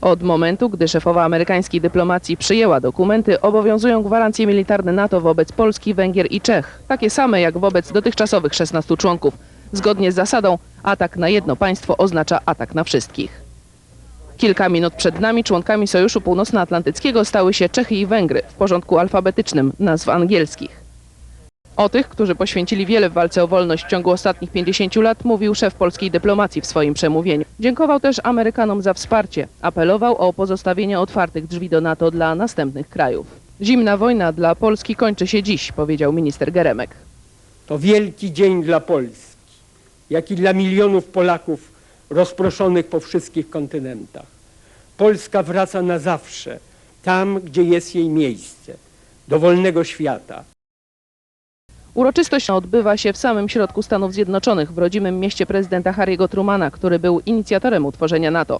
Od momentu, gdy szefowa amerykańskiej dyplomacji przyjęła dokumenty, obowiązują gwarancje militarne NATO wobec Polski, Węgier i Czech, takie same jak wobec dotychczasowych 16 członków. Zgodnie z zasadą atak na jedno państwo oznacza atak na wszystkich. Kilka minut przed nami członkami Sojuszu Północnoatlantyckiego stały się Czechy i Węgry w porządku alfabetycznym nazw angielskich. O tych, którzy poświęcili wiele w walce o wolność w ciągu ostatnich 50 lat, mówił szef polskiej dyplomacji w swoim przemówieniu. Dziękował też Amerykanom za wsparcie. Apelował o pozostawienie otwartych drzwi do NATO dla następnych krajów. Zimna wojna dla Polski kończy się dziś, powiedział minister Geremek. To wielki dzień dla Polski, jak i dla milionów Polaków rozproszonych po wszystkich kontynentach. Polska wraca na zawsze, tam gdzie jest jej miejsce, do wolnego świata. Uroczystość odbywa się w samym środku Stanów Zjednoczonych, w rodzimym mieście prezydenta Harry'ego Trumana, który był inicjatorem utworzenia NATO.